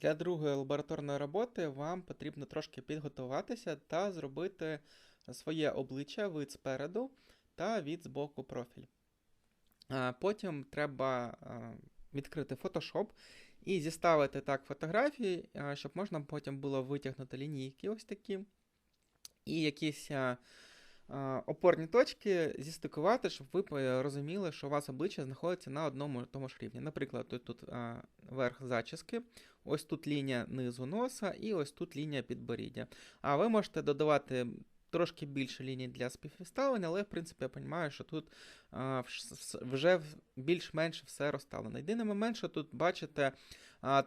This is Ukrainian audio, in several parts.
Для другої лабораторної роботи вам потрібно трошки підготуватися та зробити своє обличчя вид спереду та від збоку профіль. Потім треба відкрити Photoshop і зіставити так фотографії, щоб можна потім було витягнути лінійки ось такі. І якісь опорні точки зістикувати, щоб ви розуміли, що у вас обличчя знаходиться на одному тому ж рівні. Наприклад, тут, тут а, верх зачіски, ось тут лінія низу носа і ось тут лінія підборіддя. А ви можете додавати трошки більше ліній для співставлення, але в принципі я розумію, що тут а, вже більш-менш все розставлено. Єдиний момент, що тут, бачите,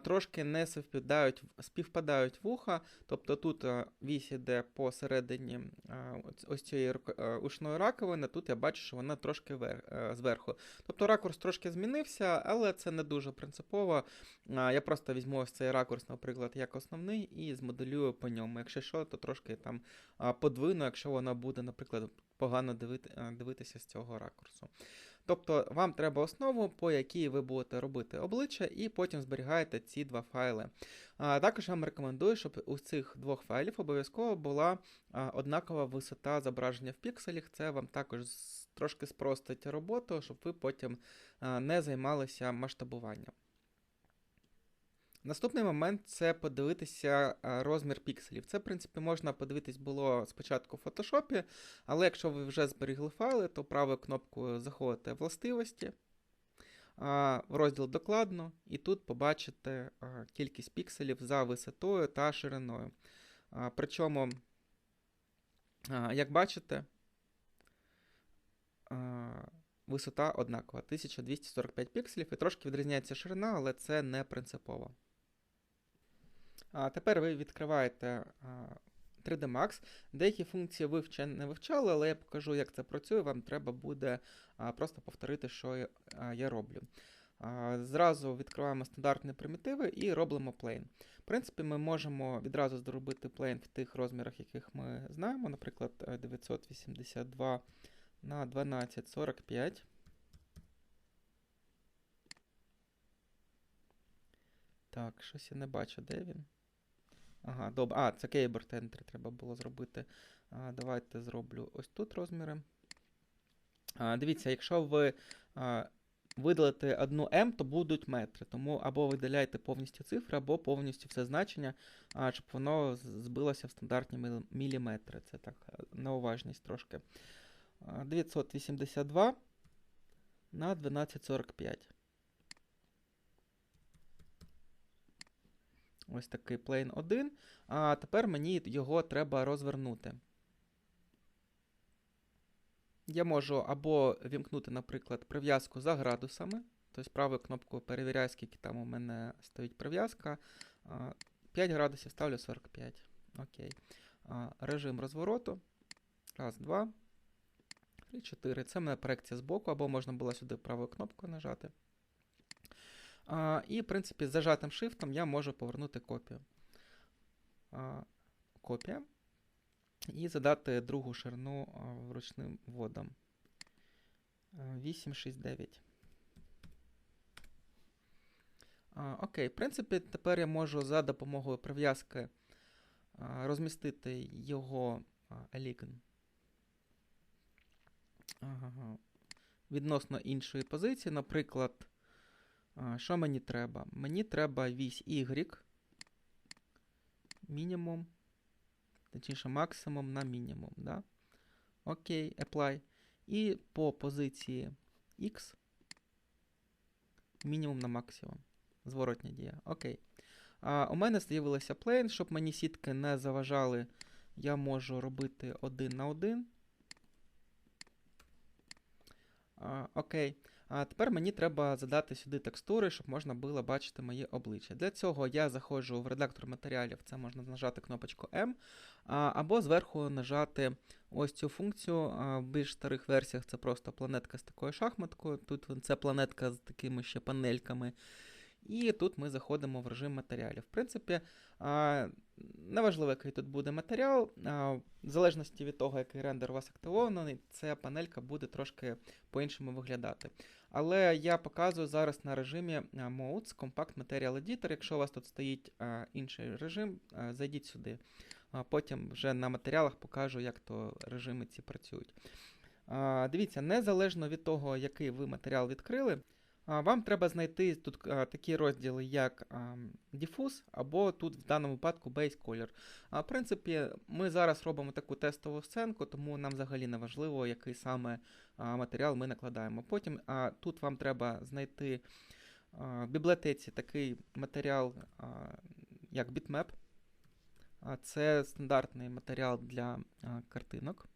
трошки не співпадають співпадають вуха, тобто тут а, вісь іде посередині а, ось цієї ушної раковини, тут я бачу, що вона трошки а, зверху. Тобто ракурс трошки змінився, але це не дуже принципово. А, я просто візьму ось цей ракурс, наприклад, як основний, і змоделюю по ньому. Якщо що, то трошки там подвину, якщо вона буде, наприклад, погано дивити, дивитися з цього ракурсу. Тобто вам треба основу, по якій ви будете робити обличчя, і потім зберігаєте ці два файли. А, Також вам рекомендую, щоб у цих двох файлів обов'язково була однакова висота зображення в пікселях. Це вам також трошки спростить роботу, щоб ви потім не займалися масштабуванням. Наступний момент це подивитися розмір пікселів. Це, в принципі, можна подивитись було спочатку в фотошопі, але якщо ви вже зберігли файли, то правою кнопкою заходите властивості, в розділ докладно, і тут побачите кількість пікселів за висотою та шириною. Причому, як бачите, висота однакова 1245 пікселів і трошки відрізняється ширина, але це не принципово. А Тепер ви відкриваєте 3D Max. Деякі функції ви ще не вивчали, але я покажу, як це працює. Вам треба буде просто повторити, що я роблю. Зразу відкриваємо стандартні примітиви і робимо плейн. В принципі, ми можемо відразу зробити плейн в тих розмірах, яких ми знаємо, наприклад, 982 на 1245. Так, щось я не бачу, де він. Ага, добре. А, це Keyboard Entry треба було зробити. А, Давайте зроблю ось тут розміри. А, Дивіться, якщо ви а, видалите одну M, то будуть метри. Тому або видаляйте повністю цифри, або повністю все значення, а, щоб воно збилося в стандартні міліметри. Це так, неуважність трошки. 982 на 1245. Ось такий plane 1. А тепер мені його треба розвернути. Я можу або вімкнути, наприклад, прив'язку за градусами. Тобто правою кнопкою перевіряю, скільки там у мене стоїть прив'язка. 5 градусів ставлю 45. Окей. Режим розвороту. Раз, два. Три, чотири. Це в мене проекція з боку, або можна було сюди правою кнопкою нажати. І, в принципі, з зажатим шифтом я можу повернути копію. Копія. І задати другу ширину вручним вводом. 869. Окей, в принципі, тепер я можу за допомогою прив'язки розмістити його елікн відносно іншої позиції. Наприклад, що мені треба? Мені треба вісь Y, мінімум, точніше, максимум на мінімум. Да? Окей, apply. І по позиції X мінімум на максимум. Зворотня дія. Окей. А, У мене з'явилося плейн, щоб мені сітки не заважали, я можу робити один на один. Окей. А тепер мені треба задати сюди текстури, щоб можна було бачити моє обличчя. Для цього я заходжу в редактор матеріалів, це можна нажати кнопочку М, або зверху нажати ось цю функцію. В більш старих версіях це просто планетка з такою шахматкою. Тут це планетка з такими ще панельками. І тут ми заходимо в режим матеріалів. В принципі, неважливо, який тут буде матеріал, в залежності від того, який рендер у вас активований, ця панелька буде трошки по-іншому виглядати. Але я показую зараз на режимі Modes Compact Material Editor. Якщо у вас тут стоїть інший режим, зайдіть сюди. Потім вже на матеріалах покажу, як то режими ці працюють. Дивіться, незалежно від того, який ви матеріал відкрили, вам треба знайти тут такі розділи, як Diffuse, або тут в даному випадку Base Color. В принципі, ми зараз робимо таку тестову сценку, тому нам взагалі не важливо, який саме матеріал ми накладаємо. Потім тут вам треба знайти в бібліотеці такий матеріал, як bitmap. Це стандартний матеріал для картинок.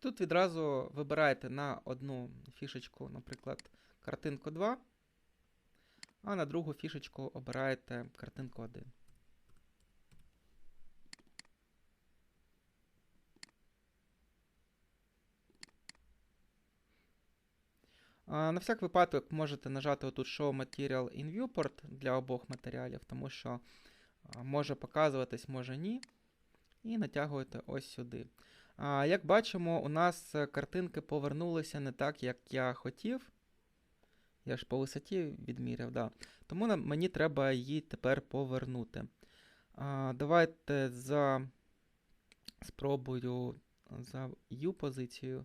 Тут відразу вибираєте на одну фішечку, наприклад, картинку 2, а на другу фішечку обираєте картинку 1. На всяк випадок можете нажати отут Show Material in Viewport для обох матеріалів, тому що може показуватись, може ні. І натягуєте ось сюди. Як бачимо, у нас е, картинки повернулися не так, як я хотів. Я ж по висоті відміряв, да. Тому нам, мені треба її тепер повернути. А, Давайте за спробую за U позицію.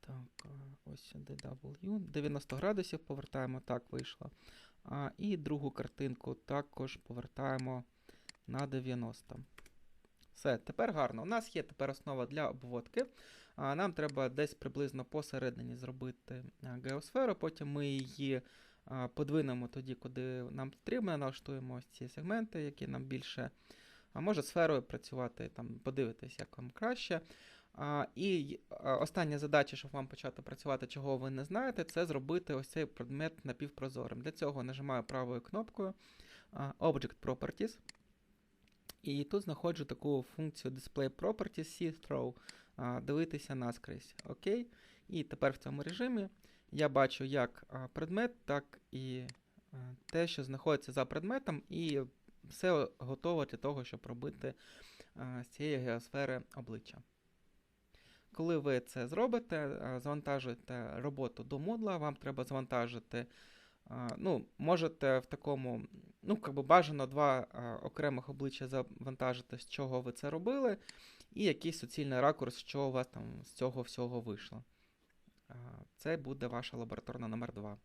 Так, ось сюди W. 90 градусів повертаємо, так вийшло. А, І другу картинку також повертаємо на 90. Все, тепер гарно. У нас є тепер основа для обводки. Нам треба десь приблизно посередині зробити геосферу, потім ми її подвинемо тоді, куди нам потрібно, налаштуємо ось ці сегменти, які нам більше. А може сферою працювати, там, подивитись, як вам краще. А, І остання задача, щоб вам почати працювати, чого ви не знаєте, це зробити ось цей предмет напівпрозорим. Для цього нажимаю правою кнопкою Object Properties. І тут знаходжу таку функцію Display Properties See-Through, дивитися наскрізь. Окей. І тепер в цьому режимі я бачу як предмет, так і те, що знаходиться за предметом, і все готово для того, щоб робити з цієї геосфери обличчя. Коли ви це зробите, завантажуєте роботу до модла, вам треба завантажити. Ну, Можете в такому, ну, как би бажано два окремих обличчя завантажити, з чого ви це робили, і якийсь суцільний ракурс, що у вас там з цього всього вийшло. Це буде ваша лабораторна номер 2